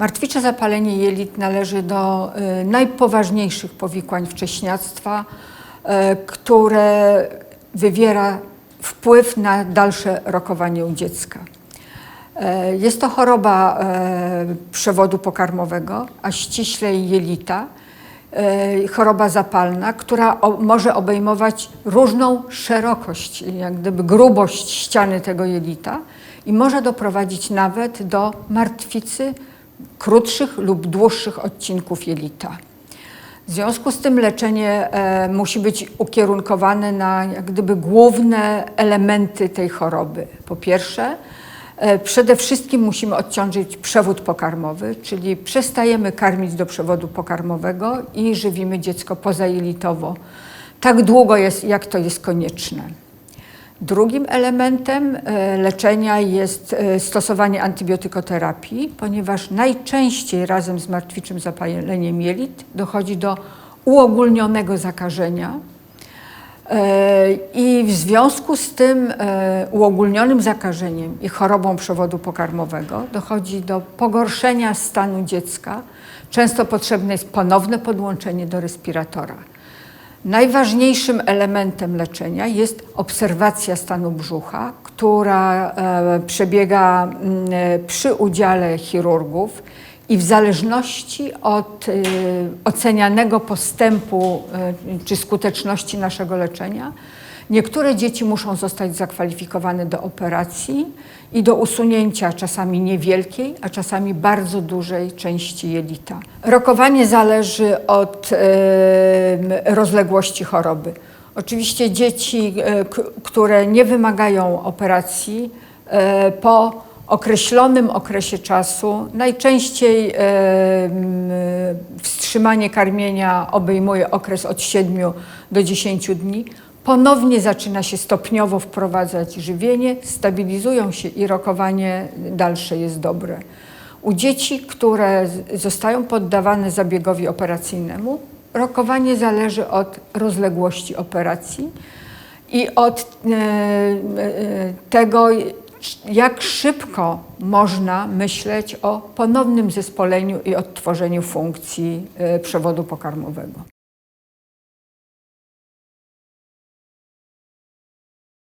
Martwicze zapalenie jelit należy do y, najpoważniejszych powikłań wcześniactwa, y, które wywiera wpływ na dalsze rokowanie u dziecka. E, Jest to choroba przewodu pokarmowego, a ściślej jelita, choroba zapalna, która może obejmować różną szerokość, jak gdyby grubość ściany tego jelita i może doprowadzić nawet do martwicy krótszych lub dłuższych odcinków jelita. W związku z tym leczenie e, musi być ukierunkowane na jak gdyby główne elementy tej choroby. Po pierwsze, e, przede wszystkim musimy odciążyć przewód pokarmowy, czyli przestajemy karmić do przewodu pokarmowego i żywimy dziecko pozajelitowo tak długo, jest, jak to jest konieczne. Drugim elementem e, leczenia jest e, stosowanie antybiotykoterapii, ponieważ najczęściej razem z martwiczym zapaleniem jelit dochodzi do uogólnionego zakażenia. E, I w związku z tym uogólnionym zakażeniem i chorobą przewodu pokarmowego dochodzi do pogorszenia stanu dziecka. Często potrzebne jest ponowne podłączenie do respiratora. Najważniejszym elementem leczenia jest obserwacja stanu brzucha, która e, przebiega mm, e, przy udziale chirurgów i w zależności od e, ocenianego postępu czy skuteczności naszego leczenia, niektóre dzieci muszą zostać zakwalifikowane do operacji i do usunięcia czasami niewielkiej, a czasami bardzo dużej części jelita. Rokowanie zależy od rozległości choroby. Oczywiście dzieci, e, które nie wymagają operacji, e, po określonym okresie czasu, najczęściej wstrzymanie karmienia obejmuje okres od 7 do 10 dni, ponownie zaczyna się stopniowo wprowadzać żywienie, stabilizują się i rokowanie dalsze jest dobre. U dzieci, które zostają poddawane zabiegowi operacyjnemu, rokowanie zależy od rozległości operacji i od e, e, tego, jak szybko można myśleć o ponownym zespoleniu i odtworzeniu funkcji e, przewodu pokarmowego.